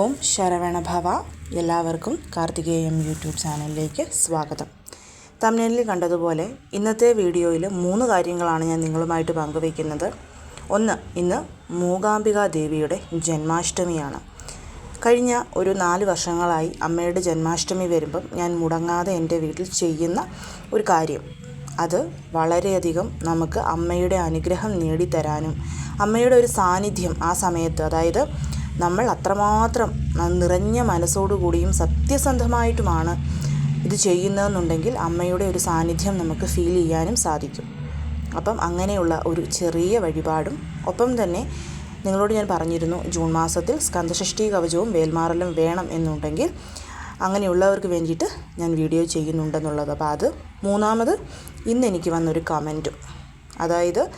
ഓം ശരവണഭവ എല്ലാവർക്കും കാർത്തികേയം യൂട്യൂബ് ചാനലിലേക്ക് സ്വാഗതം. തമിഴിൽ കണ്ടതുപോലെ ഇന്നത്തെ വീഡിയോയിൽ മൂന്ന് കാര്യങ്ങളാണ് ഞാൻ നിങ്ങളുമായിട്ട് പങ്കുവയ്ക്കുന്നത്. ഒന്ന് ഇന്ന് മൂകാംബിക ദേവിയുടെ ജന്മാഷ്ടമിയാണ്. കഴിഞ്ഞ ഒരു നാല് വർഷങ്ങളായി അമ്മയുടെ ജന്മാഷ്ടമി വരുമ്പം ഞാൻ മുടങ്ങാതെ എന്റെ വീട്ടിൽ ചെയ്യുന്ന ഒരു കാര്യം. അത് വളരെയധികം നമുക്ക് അമ്മയുടെ അനുഗ്രഹം നേടിത്തരാനും അമ്മയുടെ ഒരു സാന്നിധ്യം ആ സമയത്ത് അതായത് നമ്മൾ അത്രമാത്രം നിറഞ്ഞ മനസ്സോടുകൂടിയും സത്യസന്ധമായിട്ടുമാണ് ഇത് ചെയ്യുന്നതെന്നുണ്ടെങ്കിൽ അമ്മയുടെ ഒരു സാന്നിധ്യം നമുക്ക് ഫീൽ ചെയ്യാനും സാധിക്കും. അപ്പം അങ്ങനെയുള്ള ഒരു ചെറിയ വഴിപാടും. ഒപ്പം തന്നെ നിങ്ങളോട് ഞാൻ പറഞ്ഞിരുന്നു ജൂൺ മാസത്തിൽ സ്കന്ധഷഷ്ടി കവചവും വേൽമാറലും വേണം എന്നുണ്ടെങ്കിൽ അങ്ങനെയുള്ളവർക്ക് വേണ്ടിയിട്ട് ഞാൻ വീഡിയോ ചെയ്യുന്നുണ്ടെന്നുള്ളത്. അപ്പോൾ അത് മൂന്നാമത് ഇന്ന് എനിക്ക് വന്നൊരു കമന്റും അതായത്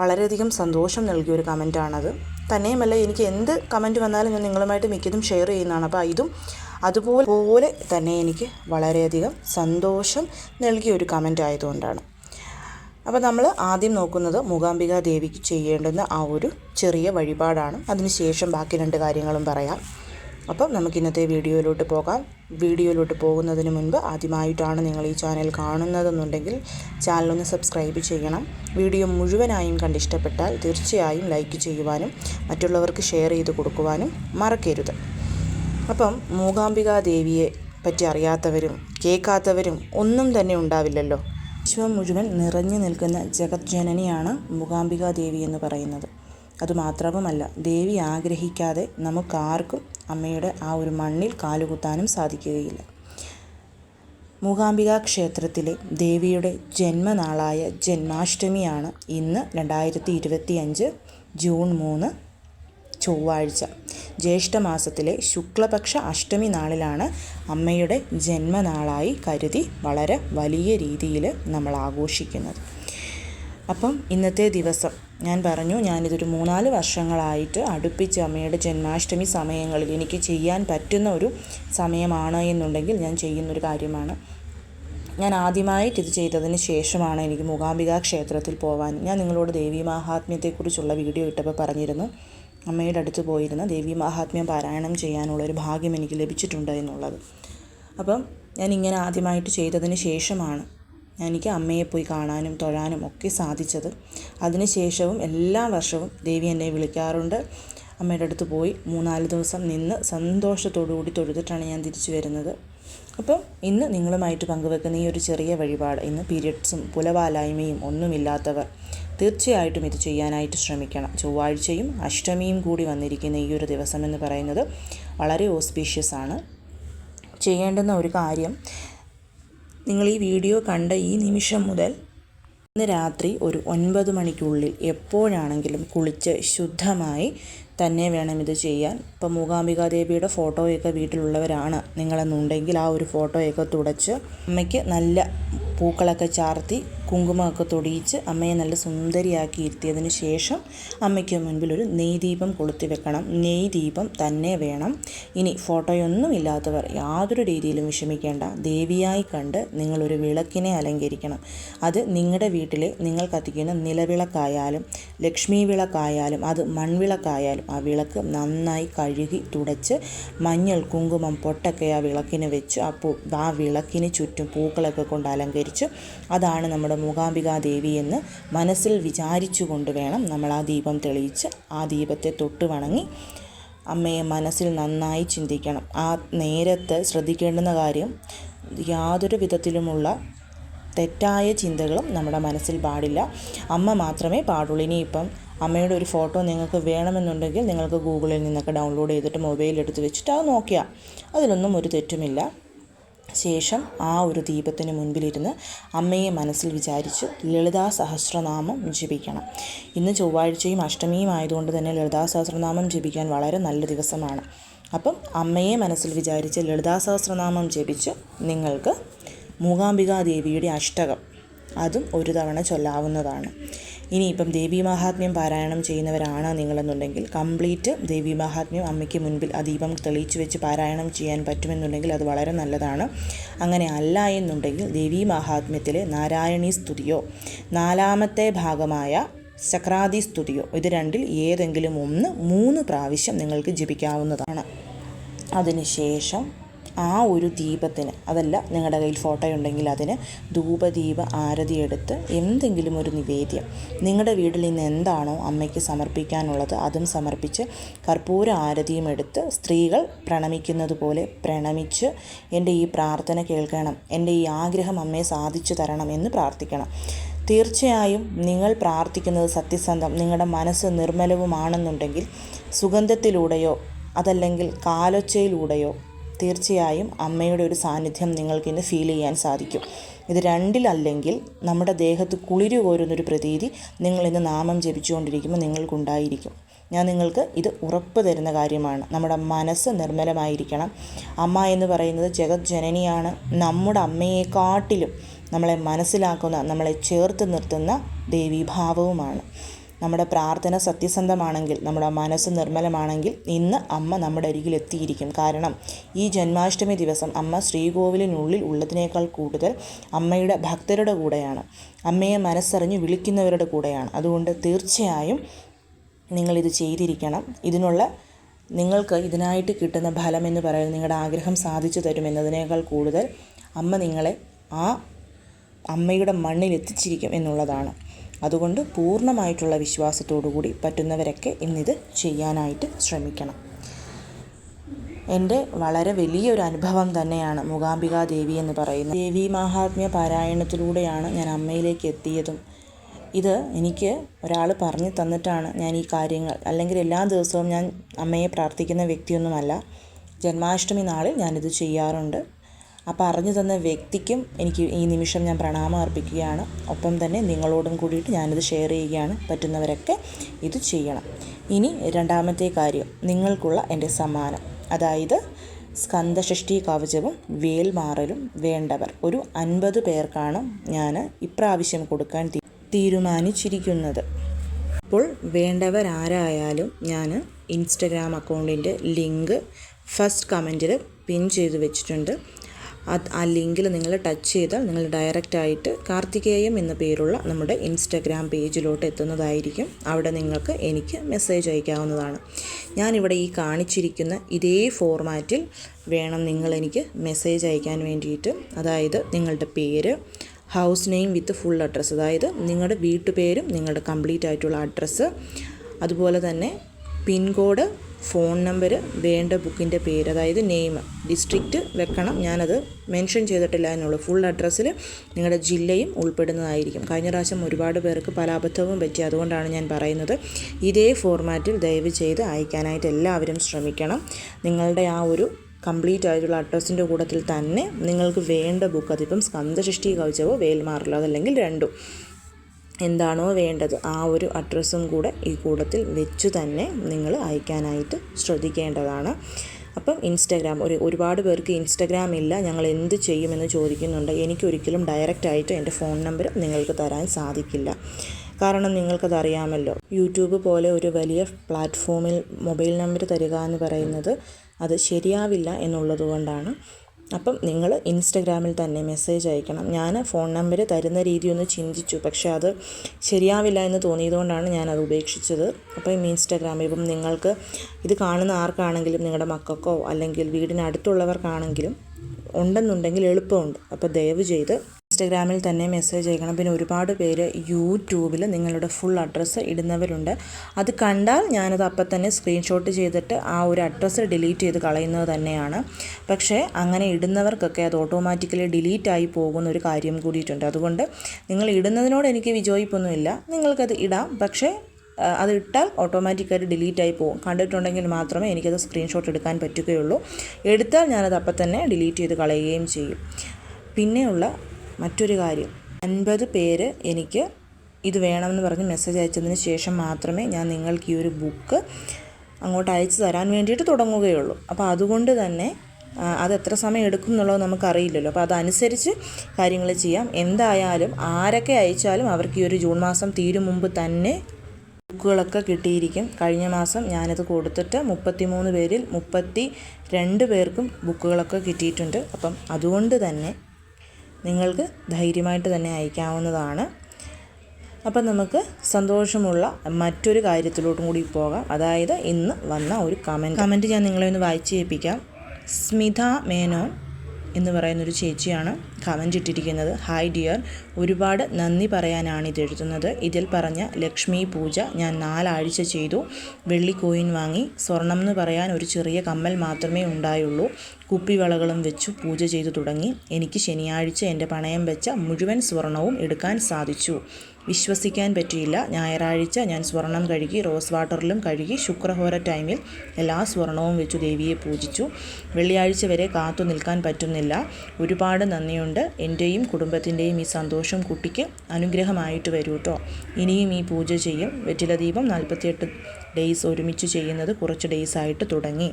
വളരെയധികം സന്തോഷം നൽകിയൊരു കമന്റാണത് തന്നെയുമല്ല എനിക്ക് എന്ത് കമന്റ് വന്നാലും ഞാൻ നിങ്ങളുമായിട്ട് മിക്കതും ഷെയർ ചെയ്യുന്നതാണ്. അപ്പോൾ ഇതും അതുപോലെ പോലെ തന്നെ എനിക്ക് വളരെയധികം സന്തോഷം നൽകിയ ഒരു കമന്റ് ആയതുകൊണ്ടാണ്. അപ്പോൾ നമ്മൾ ആദ്യം നോക്കുന്നത് മൂകാംബിക ദേവിക്ക് ചെയ്യേണ്ടുന്ന ആ ഒരു ചെറിയ വഴിപാടാണ്. അതിനുശേഷം ബാക്കി രണ്ട് കാര്യങ്ങളും പറയാം. അപ്പം നമുക്ക് ഇന്നത്തെ വീഡിയോയിലോട്ട് പോകാം. വീഡിയോയിലോട്ട് പോകുന്നതിന് മുൻപ് ആദ്യമായിട്ടാണ് നിങ്ങൾ ഈ ചാനൽ കാണുന്നതെന്നുണ്ടെങ്കിൽ ചാനലൊന്ന് സബ്സ്ക്രൈബ് ചെയ്യണം. വീഡിയോ മുഴുവനായും കണ്ടിഷ്ടപ്പെട്ടാൽ തീർച്ചയായും ലൈക്ക് ചെയ്യുവാനും മറ്റുള്ളവർക്ക് ഷെയർ ചെയ്ത് കൊടുക്കുവാനും മറക്കരുത്. അപ്പം മൂകാംബിക ദേവിയെ പറ്റി അറിയാത്തവരും കേൾക്കാത്തവരും ഒന്നും തന്നെ ഉണ്ടാവില്ലല്ലോ. വിശ്വം മുഴുവൻ നിറഞ്ഞു നിൽക്കുന്ന ജഗജ്ജനനിയാണ് മൂകാംബികാ ദേവി എന്ന് പറയുന്നത്. അതുമാത്രവുമല്ല ദേവി ആഗ്രഹിക്കാതെ നമുക്കാർക്കും അമ്മയുടെ ആ ഒരു മണ്ണിൽ കാലുകുത്താനും സാധിക്കുകയില്ല. മൂകാംബിക ക്ഷേത്രത്തിലെ ദേവിയുടെ ജന്മനാളായ ജന്മാഷ്ടമിയാണ് ഇന്ന് രണ്ടായിരത്തി ഇരുപത്തി അഞ്ച് ജൂൺ മൂന്ന് ചൊവ്വാഴ്ച. ജ്യേഷ്ഠമാസത്തിലെ ശുക്ലപക്ഷ അഷ്ടമി നാളിലാണ് അമ്മയുടെ ജന്മനാളായി കരുതി വളരെ വലിയ രീതിയിൽ നമ്മൾ ആഘോഷിക്കുന്നത് അപ്പം ഇന്നത്തെ ദിവസം ഞാൻ പറഞ്ഞു ഞാനിതൊരു മൂന്നാൽ വർഷങ്ങളായിട്ട് അടുപ്പിച്ച് അമ്മയുടെ ജന്മാഷ്ടമി സമയങ്ങളിൽ എനിക്ക് ചെയ്യാൻ പറ്റുന്ന ഒരു സമയമാണ് എന്നുണ്ടെങ്കിൽ ഞാൻ ചെയ്യുന്നൊരു കാര്യമാണ്. ഞാൻ ആദ്യമായിട്ട് ഇത് ചെയ്തതിന് ശേഷമാണ് എനിക്ക് മൂകാംബിക ക്ഷേത്രത്തിൽ പോകാൻ ഞാൻ നിങ്ങളോട് ദേവി മഹാത്മ്യത്തെക്കുറിച്ചുള്ള വീഡിയോ ഇട്ടപ്പോൾ പറഞ്ഞിരുന്നു. അമ്മയുടെ അടുത്ത് പോയിരുന്ന ദേവി മഹാത്മ്യം പാരായണം ചെയ്യാനുള്ളൊരു ഭാഗ്യം എനിക്ക് ലഭിച്ചിട്ടുണ്ട് എന്നുള്ളത്. അപ്പം ഞാൻ ഇങ്ങനെ ആദ്യമായിട്ട് ചെയ്തതിന് ശേഷമാണ് എനിക്ക് അമ്മയെ പോയി കാണാനും തൊഴാനും ഒക്കെ സാധിച്ചത്. അതിനുശേഷവും എല്ലാ വർഷവും ദേവി എന്നെ വിളിക്കാറുണ്ട്. അമ്മയുടെ അടുത്ത് പോയി മൂന്നാൽ ദിവസം നിന്ന് സന്തോഷത്തോടു കൂടി തൊഴുതിട്ടാണ് ഞാൻ തിരിച്ചു വരുന്നത്. അപ്പം ഇന്ന് നിങ്ങളുമായിട്ട് പങ്കുവെക്കുന്ന ഈ ഒരു ചെറിയ വഴിപാട് ഇന്ന് പീരിയഡ്സും പുലവാലായ്മയും ഒന്നുമില്ലാത്തവർ തീർച്ചയായിട്ടും ഇത് ചെയ്യാനായിട്ട് ശ്രമിക്കണം. ചൊവ്വാഴ്ചയും അഷ്ടമിയും കൂടി വന്നിരിക്കുന്ന ഈ ഒരു ദിവസം എന്ന് പറയുന്നത് വളരെ ഓസ്പീഷ്യസ് ആണ് ചെയ്യേണ്ടുന്ന ഒരു കാര്യം നിങ്ങൾ ഈ വീഡിയോ കണ്ട ഈ നിമിഷം മുതൽ ഇന്ന് രാത്രി ഒരു ഒൻപത് മണിക്കുള്ളിൽ എപ്പോഴാണെങ്കിലും കുളിച്ച് ശുദ്ധമായി തന്നെ വേണം ഇത് ചെയ്യാൻ. ഇപ്പം മൂകാംബികാദേവിയുടെ ഫോട്ടോയൊക്കെ വീട്ടിലുള്ളവരാണ്. നിങ്ങളെന്നുണ്ടെങ്കിൽ ആ ഒരു ഫോട്ടോയൊക്കെ തുടച്ച് അമ്മയ്ക്ക് നല്ല പൂക്കളൊക്കെ ചാർത്തി കുങ്കുമമൊക്കെ തൊടിയിച്ച് അമ്മയെ നല്ല സുന്ദരിയാക്കി ഇരുത്തിയതിന് ശേഷം അമ്മയ്ക്ക് മുൻപിൽ ഒരു നെയ് ദീപം കൊളുത്തി വെക്കണം. നെയ് ദീപം തന്നെ വേണം. ഇനി ഫോട്ടോയൊന്നും ഇല്ലാത്തവർ യാതൊരു രീതിയിലും വിഷമിക്കേണ്ട. ദേവിയായി കണ്ട് നിങ്ങളൊരു വിളക്കിനെ അലങ്കരിക്കണം. അത് നിങ്ങളുടെ വീട്ടിലെ നിങ്ങൾ കത്തിക്കുന്ന നിലവിളക്കായാലും ലക്ഷ്മി വിളക്കായാലും അത് മൺവിളക്കായാലും ആ വിളക്ക് നന്നായി കഴുകി തുടച്ച് മഞ്ഞൾ കുങ്കുമം പൊട്ടൊക്കെ ആ വിളക്കിന് വെച്ച് ആ പൂ ആ വിളക്കിന് ചുറ്റും പൂക്കളൊക്കെ കൊണ്ട് അലങ്കരിച്ച് അതാണ് നമ്മുടെ മൂകാംബികാ ദേവി എന്ന് മനസ്സിൽ വിചാരിച്ചുകൊണ്ട് വേണം നമ്മൾ ആ ദീപം തെളിയിച്ച് ആ ദീപത്തെ തൊട്ട് വണങ്ങി അമ്മയെ മനസ്സിൽ നന്നായി ചിന്തിക്കണം. ആ നേരത്ത് ശ്രദ്ധിക്കേണ്ടുന്ന കാര്യം യാതൊരു വിധത്തിലുമുള്ള തെറ്റായ ചിന്തകളും നമ്മുടെ മനസ്സിൽ പാടില്ല. അമ്മ മാത്രമേ പാടുള്ളൂ. ഇനിയിപ്പം അമ്മയുടെ ഒരു ഫോട്ടോ നിങ്ങൾക്ക് വേണമെന്നുണ്ടെങ്കിൽ നിങ്ങൾക്ക് ഗൂഗിളിൽ നിന്നൊക്കെ ഡൗൺലോഡ് ചെയ്തിട്ട് മൊബൈൽ എടുത്ത് വെച്ചിട്ട് അത് നോക്കിയാൽ അതിലൊന്നും ഒരു തെറ്റുമില്ല. ശേഷം ആ ഒരു ദീപത്തിന് മുൻപിലിരുന്ന് അമ്മയെ മനസ്സിൽ വിചാരിച്ച് ലളിതാ സഹസ്രനാമം ജപിക്കണം. ഇന്ന് ചൊവ്വാഴ്ചയും അഷ്ടമിയും ആയതുകൊണ്ട് തന്നെ ലളിതാ സഹസ്രനാമം ജപിക്കാൻ വളരെ നല്ല ദിവസമാണ്. അപ്പം അമ്മയെ മനസ്സിൽ വിചാരിച്ച് ലളിതാ സഹസ്രനാമം ജപിച്ച് നിങ്ങൾക്ക് മൂകാംബികാ ദേവിയുടെ അഷ്ടകം. അതും ഒരു തവണ ചൊല്ലാവുന്നതാണ്. ഇനിയിപ്പം ദേവി മഹാത്മ്യം പാരായണം ചെയ്യുന്നവരാണ് നിങ്ങളെന്നുണ്ടെങ്കിൽ കംപ്ലീറ്റ് ദേവി മഹാത്മ്യം അമ്മയ്ക്ക് മുൻപിൽ ആ ദീപം തെളിയിച്ചു വെച്ച് പാരായണം ചെയ്യാൻ പറ്റുമെന്നുണ്ടെങ്കിൽ അത് വളരെ നല്ലതാണ്. അങ്ങനെ അല്ല എന്നുണ്ടെങ്കിൽ ദേവി മഹാത്മ്യത്തിലെ നാരായണീ സ്തുതിയോ നാലാമത്തെ ഭാഗമായ ചക്രാതി സ്തുതിയോ ഇത് രണ്ടിൽ ഏതെങ്കിലും ഒന്ന് മൂന്ന് പ്രാവശ്യം നിങ്ങൾക്ക് ജപിക്കാവുന്നതാണ്. അതിനുശേഷം ആ ഒരു ദീപത്തിന് അതല്ല നിങ്ങളുടെ കയ്യിൽ ഫോട്ടോ ഉണ്ടെങ്കിൽ അതിന് ധൂപദീപ ആരതി എടുത്ത് എന്തെങ്കിലും ഒരു നിവേദ്യം. നിങ്ങളുടെ വീട്ടിൽ നിന്ന് എന്താണോ അമ്മയ്ക്ക് സമർപ്പിക്കാനുള്ളത് അതും സമർപ്പിച്ച് കർപ്പൂര ആരതിയും എടുത്ത് സ്ത്രീകൾ പ്രണമിക്കുന്നത് പോലെ പ്രണമിച്ച് എന്റെ ഈ പ്രാർത്ഥന കേൾക്കണം എന്റെ ഈ ആഗ്രഹം അമ്മയെ സാധിച്ചു തരണം എന്ന് പ്രാർത്ഥിക്കണം. തീർച്ചയായും നിങ്ങൾ പ്രാർത്ഥിക്കുന്നത് സത്യസന്ധം നിങ്ങളുടെ മനസ്സ് നിർമ്മലവുമാണെന്നുണ്ടെങ്കിൽ സുഗന്ധത്തിലൂടെയോ അതല്ലെങ്കിൽ കാലൊച്ചയിലൂടെയോ തീർച്ചയായും അമ്മയുടെ ഒരു സാന്നിധ്യം നിങ്ങൾക്കിന്ന് ഫീൽ ചെയ്യാൻ സാധിക്കും. ഇത് രണ്ടിലല്ലെങ്കിൽ നമ്മുടെ ദേഹത്ത് കുളിരു കോരുന്നൊരു പ്രതീതി നിങ്ങളിന്ന് നാമം ജപിച്ചുകൊണ്ടിരിക്കുമ്പോൾ നിങ്ങൾക്കുണ്ടായിരിക്കും. ഞാൻ നിങ്ങൾക്ക് ഇത് ഉറപ്പ് തരുന്ന കാര്യമാണ്. നമ്മുടെ മനസ്സ് നിർമ്മലമായിരിക്കണം. അമ്മ എന്ന് പറയുന്നത് ജഗത് ജനനിയാണ് നമ്മുടെ അമ്മയെക്കാട്ടിലും നമ്മളെ മനസ്സിലാക്കുന്ന നമ്മളെ ചേർത്ത് നിർത്തുന്ന ദേവീഭാവവുമാണ്. നമ്മുടെ പ്രാർത്ഥന സത്യസന്ധമാണെങ്കിൽ നമ്മുടെ മനസ്സ് നിർമ്മലമാണെങ്കിൽ ഇന്ന് അമ്മ നമ്മുടെ അരികിൽ എത്തിയിരിക്കും. കാരണം ഈ ജന്മാഷ്ടമി ദിവസം അമ്മ ശ്രീകോവിലിനുള്ളിൽ ഉള്ളതിനേക്കാൾ കൂടുതൽ അമ്മയുടെ ഭക്തരുടെ കൂടെയാണ്. അമ്മയെ മനസ്സറിഞ്ഞ് വിളിക്കുന്നവരുടെ കൂടെയാണ്. അതുകൊണ്ട് തീർച്ചയായും നിങ്ങളിത് ചെയ്തിരിക്കണം. ഇതിനുള്ള നിങ്ങൾക്ക് ഇതിനായിട്ട് കിട്ടുന്ന ഫലം എന്ന് പറയുന്നത് നിങ്ങളുടെ ആഗ്രഹം സാധിച്ചു തരും എന്നതിനേക്കാൾ കൂടുതൽ അമ്മ നിങ്ങളെ ആ അമ്മയുടെ മണ്ണിൽ എത്തിച്ചിരിക്കും എന്നുള്ളതാണ്. അതുകൊണ്ട് പൂർണമായിട്ടുള്ള വിശ്വാസത്തോടു കൂടി പറ്റുന്നവരൊക്കെ ഇന്നിത് ചെയ്യാനായിട്ട് ശ്രമിക്കണം. എന്റെ വളരെ വലിയൊരു അനുഭവം തന്നെയാണ് മൂകാംബികാ ദേവി എന്ന് പറയുന്നത്. ദേവി മഹാത്മ്യ പാരായണത്തിലൂടെയാണ് ഞാൻ അമ്മയിലേക്ക് എത്തിയതും. ഇത് എനിക്ക് ഒരാൾ പറഞ്ഞു തന്നിട്ടാണ് ഞാൻ ഈ കാര്യങ്ങൾ അല്ലെങ്കിൽ എല്ലാ ദിവസവും ഞാൻ അമ്മയെ പ്രാർത്ഥിക്കുന്ന വ്യക്തിയൊന്നുമല്ല. ജന്മാഷ്ടമി നാളിൽ ഞാനിത് ചെയ്യാറുണ്ട്. ആ പറഞ്ഞു തന്ന വ്യക്തിക്കും എനിക്ക് ഈ നിമിഷം ഞാൻ പ്രണാമം അർപ്പിക്കുകയാണ്. ഒപ്പം തന്നെ നിങ്ങളോടും കൂടിയിട്ട് ഞാനിത് ഷെയർ ചെയ്യുകയാണ്. പറ്റുന്നവരൊക്കെ ഇത് ചെയ്യണം. ഇനി രണ്ടാമത്തെ കാര്യം നിങ്ങൾക്കുള്ള എന്റെ സമ്മാനം. അതായത് സ്കന്ദഷഷ്ടി കവചവും വേൽമാറലും വേണ്ടവർ. ഒരു അൻപത് പേർക്കാണ് ഞാൻ ഇപ്രാവശ്യം കൊടുക്കാൻ തീരുമാനിച്ചിരിക്കുന്നത്. അപ്പോൾ വേണ്ടവരാരായാലും ഞാൻ ഇൻസ്റ്റഗ്രാം അക്കൗണ്ടിന്റെ ലിങ്ക് ഫസ്റ്റ് കമന്റിൽ പിൻ ചെയ്ത് വെച്ചിട്ടുണ്ട്. ആ ലിങ്കിൽ നിങ്ങൾ ടച്ച് ചെയ്താൽ നിങ്ങൾ ഡയറക്റ്റായിട്ട് കാർത്തികേയം എന്ന പേരുള്ള നമ്മുടെ ഇൻസ്റ്റഗ്രാം പേജിലോട്ട് എത്തുന്നതായിരിക്കും. അവിടെ നിങ്ങൾക്ക് എനിക്ക് മെസ്സേജ് അയക്കാവുന്നതാണ്. ഞാനിവിടെ ഈ കാണിച്ചിരിക്കുന്ന ഇതേ ഫോർമാറ്റിൽ വേണം നിങ്ങൾ എനിക്ക് മെസ്സേജ് അയക്കാൻ വേണ്ടിയിട്ട്. അതായത് നിങ്ങളുടെ പേര് house name with full address അതായത് നിങ്ങളുടെ വീട്ടുപേരും നിങ്ങളുടെ കംപ്ലീറ്റ് ആയിട്ടുള്ള അഡ്രസ്സ് അതുപോലെ തന്നെ പിൻകോഡ് ഫോൺ നമ്പർ വേണ്ട ബുക്കിന്റെ പേര് അതായത് നെയിം ഡിസ്ട്രിക്റ്റ് വെക്കണം. ഞാനത് മെൻഷൻ ചെയ്തിട്ടില്ല എന്നുള്ളൂ ഫുൾ അഡ്രസ്സിൽ നിങ്ങളുടെ ജില്ലയും ഉൾപ്പെടുന്നതായിരിക്കും. കഴിഞ്ഞ പ്രാവശ്യം ഒരുപാട് പേർക്ക് പല അബദ്ധവും പറ്റി. അതുകൊണ്ടാണ് ഞാൻ പറയുന്നത്. ഇതേ ഫോർമാറ്റിൽ ദയവ് ചെയ്ത് അയക്കാനായിട്ട് എല്ലാവരും ശ്രമിക്കണം. നിങ്ങളുടെ ആ ഒരു കംപ്ലീറ്റ് ആയിട്ടുള്ള അഡ്രസ്സിന്റെ കൂട്ടത്തിൽ തന്നെ നിങ്ങൾക്ക് വേണ്ട ബുക്ക് അതിപ്പം സ്കന്ധസൃഷ്ടി കവചവോ വേൽമാറിലോ അതല്ലെങ്കിൽ രണ്ടും. എന്താണോ വേണ്ടത് ആ ഒരു അഡ്രസ്സും കൂടെ ഈ കൂടത്തിൽ വെച്ച് തന്നെ നിങ്ങൾ അയക്കാനായിട്ട് ശ്രദ്ധിക്കേണ്ടതാണ്. അപ്പം ഇൻസ്റ്റാഗ്രാം ഒരു ഒരുപാട് പേർക്ക് ഇൻസ്റ്റാഗ്രാം ഇല്ല ഞങ്ങൾ എന്ത് ചെയ്യുമെന്ന് ചോദിക്കുന്നുണ്ട്. എനിക്കൊരിക്കലും ഡയറക്റ്റായിട്ട് എന്റെ ഫോൺ നമ്പർ നിങ്ങൾക്ക് തരാൻ സാധിക്കില്ല. കാരണം നിങ്ങൾക്കത് അറിയാമല്ലോ യൂട്യൂബ് പോലെ ഒരു വലിയ പ്ലാറ്റ്ഫോമിൽ മൊബൈൽ നമ്പർ തരിക എന്ന് പറയുന്നത് അത് ശരിയാവില്ല എന്നുള്ളത് കൊണ്ടാണ്. അപ്പം നിങ്ങൾ ഇൻസ്റ്റഗ്രാമിൽ തന്നെ മെസ്സേജ് അയക്കണം. ഞാൻ ഫോൺ നമ്പർ തരുന്ന രീതി ഒന്ന് ചിന്തിച്ചു. പക്ഷേ അത് ശരിയാവില്ല എന്ന് തോന്നിയതുകൊണ്ടാണ് ഞാൻ അത് ഉപേക്ഷിച്ചത്. അപ്പം ഇൻസ്റ്റഗ്രാം ഇപ്പം നിങ്ങൾക്ക് ഇത് കാണുന്ന ആർക്കാണെങ്കിലും നിങ്ങളുടെ മക്കൾക്കോ അല്ലെങ്കിൽ വീടിനടുത്തുള്ളവർക്കാണെങ്കിലും ഉണ്ടെന്നുണ്ടെങ്കിൽ എളുപ്പമുണ്ട്. അപ്പോൾ ദയവ് ചെയ്ത് ഇൻസ്റ്റഗ്രാമിൽ തന്നെ മെസ്സേജ് അയക്കണം. പിന്നെ ഒരുപാട് പേര് യൂട്യൂബിൽ നിങ്ങളുടെ ഫുൾ അഡ്രസ്സ് ഇടുന്നവരുണ്ട്. അത് കണ്ടാൽ ഞാനത് അപ്പം തന്നെ സ്ക്രീൻഷോട്ട് ചെയ്തിട്ട് ആ ഒരു അഡ്രസ്സ് ഡിലീറ്റ് ചെയ്ത് കളയുന്നത് തന്നെയാണ്. പക്ഷേ അങ്ങനെ ഇടുന്നവർക്കൊക്കെ അത് ഓട്ടോമാറ്റിക്കലി ഡിലീറ്റ് ആയി പോകുന്ന ഒരു കാര്യം കൂടിയിട്ടുണ്ട്. അതുകൊണ്ട് നിങ്ങൾ ഇടുന്നതിനോട് എനിക്ക് വിജയിപ്പൊന്നുമില്ല. നിങ്ങൾക്കത് ഇടാം. പക്ഷേ അത് ഇട്ടാൽ ഓട്ടോമാറ്റിക്കായിട്ട് ഡിലീറ്റ് ആയി പോകും. കണ്ടിട്ടുണ്ടെങ്കിൽ മാത്രമേ എനിക്കത് സ്ക്രീൻഷോട്ട് എടുക്കാൻ പറ്റുകയുള്ളൂ. എടുത്താൽ ഞാനത് അപ്പം തന്നെ ഡിലീറ്റ് ചെയ്ത് കളയുകയും ചെയ്യും. പിന്നെയുള്ള മറ്റൊരു കാര്യം. അൻപത് പേര് എനിക്ക് ഇത് വേണമെന്ന് പറഞ്ഞ് മെസ്സേജ് അയച്ചതിന് ശേഷം മാത്രമേ ഞാൻ നിങ്ങൾക്ക് ഈ ഒരു ബുക്ക് അങ്ങോട്ട് അയച്ചു തരാൻ വേണ്ടിയിട്ട് തുടങ്ങുകയുള്ളൂ. അപ്പോൾ അതുകൊണ്ട് തന്നെ അത് എത്ര സമയം എടുക്കും എന്നുള്ളത് നമുക്കറിയില്ലല്ലോ. അപ്പോൾ അതനുസരിച്ച് കാര്യങ്ങൾ ചെയ്യാം. എന്തായാലും ആരൊക്കെ അയച്ചാലും അവർക്ക് ഈ ഒരു ജൂൺ മാസം തീരും മുമ്പ് തന്നെ ബുക്കുകളൊക്കെ കിട്ടിയിരിക്കും. കഴിഞ്ഞ മാസം ഞാനത് കൊടുത്തിട്ട് മുപ്പത്തി മൂന്ന് പേരിൽ മുപ്പത്തി രണ്ട് പേർക്കും ബുക്കുകളൊക്കെ കിട്ടിയിട്ടുണ്ട്. അപ്പം അതുകൊണ്ട് തന്നെ നിങ്ങൾക്ക് ധൈര്യമായിട്ട് തന്നെ അയക്കാവുന്നതാണ്. അപ്പം നമുക്ക് സന്തോഷമുള്ള മറ്റൊരു കാര്യത്തിലോട്ടും കൂടി പോകാം. അതായത് ഇന്ന് വന്ന ഒരു കമന്റ്. കമന്റ് ഞാൻ നിങ്ങളെ ഒന്ന് വായിച്ച് കേൾപ്പിക്കാം. സ്മിത മേനോൻ. എന്ന് പറയുന്നൊരു ചേച്ചിയാണ് കമന്റ് ഇട്ടിരിക്കുന്നത്. ഹായ് ഡിയർ ഒരുപാട് നന്ദി പറയാനാണ് ഇത് എഴുതുന്നത്. ഇതിൽ പറഞ്ഞ ലക്ഷ്മി പൂജ ഞാൻ നാലാഴ്ച ചെയ്തു. വെള്ളി കോയിൻ വാങ്ങി. സ്വർണം എന്ന് പറയാൻ ഒരു ചെറിയ കമ്മൽ മാത്രമേ ഉണ്ടായുള്ളൂ. കുപ്പിവളകളും വെച്ചു പൂജ ചെയ്തു തുടങ്ങി. എനിക്ക് ശനിയാഴ്ച എന്റെ പണയം വെച്ച മുഴുവൻ സ്വർണവും എടുക്കാൻ സാധിച്ചു. വിശ്വസിക്കാൻ പറ്റിയില്ല. ഞായറാഴ്ച ഞാൻ സ്വർണം കഴുകി റോസ് വാട്ടറിലും കഴുകി ശുക്രഹോര ടൈമിൽ എല്ലാ സ്വർണവും വെച്ചു ദേവിയെ പൂജിച്ചു. വെള്ളിയാഴ്ച വരെ കാത്തു നിൽക്കാൻ പറ്റുന്നില്ല. ഒരുപാട് നന്ദിയുണ്ട്. എന്റെയും കുടുംബത്തിന്റെയും ഈ സന്തോഷം കുട്ടിക്ക് അനുഗ്രഹമായിട്ട് വരൂ കേട്ടോ ഇനിയും ഈ പൂജ ചെയ്യും. വെറ്റില ദീപം നാൽപ്പത്തിയെട്ട് ഡേയ്സ് ഒരുമിച്ച് ചെയ്യുന്നത് കുറച്ച് ഡേയ്സ് ആയിട്ട് തുടങ്ങി.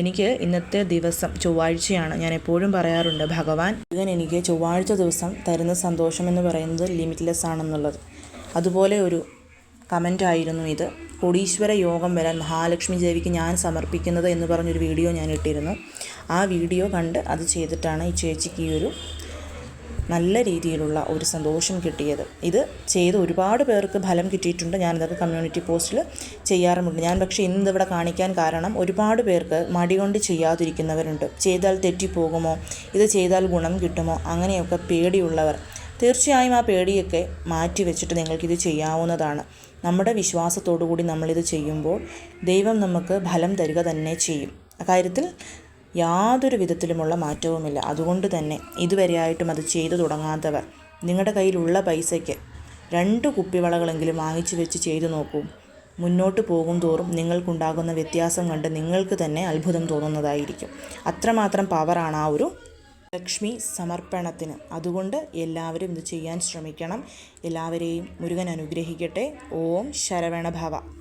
എനിക്ക് ഇന്നത്തെ ദിവസം ചൊവ്വാഴ്ചയാണ് ഞാൻ എപ്പോഴും പറയാറുണ്ട് ഭഗവാൻ. ഇവൻ എനിക്ക് ചൊവ്വാഴ്ച ദിവസം തരുന്ന സന്തോഷം എന്ന് പറയുന്നത് ലിമിറ്റ്ലെസ് ആണെന്നുള്ളത്. അതുപോലെ ഒരു കമന്റ് ആയിരുന്നു ഇത്. കോടീശ്വര യോഗം വരാൻ മഹാലക്ഷ്മി ദേവിക്ക് ഞാൻ സമർപ്പിക്കുന്നത് എന്ന് പറഞ്ഞൊരു വീഡിയോ ഞാൻ ഇട്ടിരുന്നു. ആ വീഡിയോ കണ്ട് അത് ചെയ്തിട്ടാണ് ഈ ചേച്ചിക്ക് ഈ ഒരു നല്ല രീതിയിലുള്ള ഒരു സന്തോഷം കിട്ടിയത്. ഇത് ചെയ്ത് ഒരുപാട് പേർക്ക് ഫലം കിട്ടിയിട്ടുണ്ട്. ഞാനിതൊക്കെ കമ്മ്യൂണിറ്റി പോസ്റ്റിൽ ചെയ്യാറുമുണ്ട്. ഞാൻ പക്ഷേ ഇന്ന് ഇവിടെ കാണിക്കാൻ കാരണം ഒരുപാട് പേർക്ക് മടി കൊണ്ട് ചെയ്യാതിരിക്കുന്നവരുണ്ട്. ചെയ്താൽ തെറ്റിപ്പോകുമോ? ഇത് ചെയ്താൽ ഗുണം കിട്ടുമോ? അങ്ങനെയൊക്കെ പേടിയുള്ളവർ. തീർച്ചയായും ആ പേടിയൊക്കെ മാറ്റി വെച്ചിട്ട് നിങ്ങൾക്കിത് ചെയ്യാവുന്നതാണ്. നമ്മുടെ വിശ്വാസത്തോടു കൂടി നമ്മളിത് ചെയ്യുമ്പോൾ ദൈവം നമുക്ക് ഫലം തരിക തന്നെ ചെയ്യും. അക്കാര്യത്തിൽ യാതൊരു വിധത്തിലുമുള്ള മാറ്റവുമില്ല. അതുകൊണ്ട് തന്നെ ഇതുവരെയായിട്ടും അത് ചെയ്തു തുടങ്ങാത്തവർ നിങ്ങളുടെ കയ്യിലുള്ള പൈസയ്ക്ക് രണ്ട് കുപ്പിവളകളെങ്കിലും വാങ്ങിച്ചു വെച്ച് ചെയ്തു നോക്കൂ. മുന്നോട്ട് പോകും തോറും നിങ്ങൾക്കുണ്ടാകുന്ന വ്യത്യാസം കണ്ട് നിങ്ങൾക്ക് തന്നെ അത്ഭുതം തോന്നുന്നതായിരിക്കും. അത്രമാത്രം പവറാണ് ആ ഒരു ലക്ഷ്മി സമർപ്പണത്തിന്. അതുകൊണ്ട് എല്ലാവരും ഇത് ചെയ്യാൻ ശ്രമിക്കണം. എല്ലാവരെയും മുരുകൻ അനുഗ്രഹിക്കട്ടെ. ഓം ശരവണഭവ.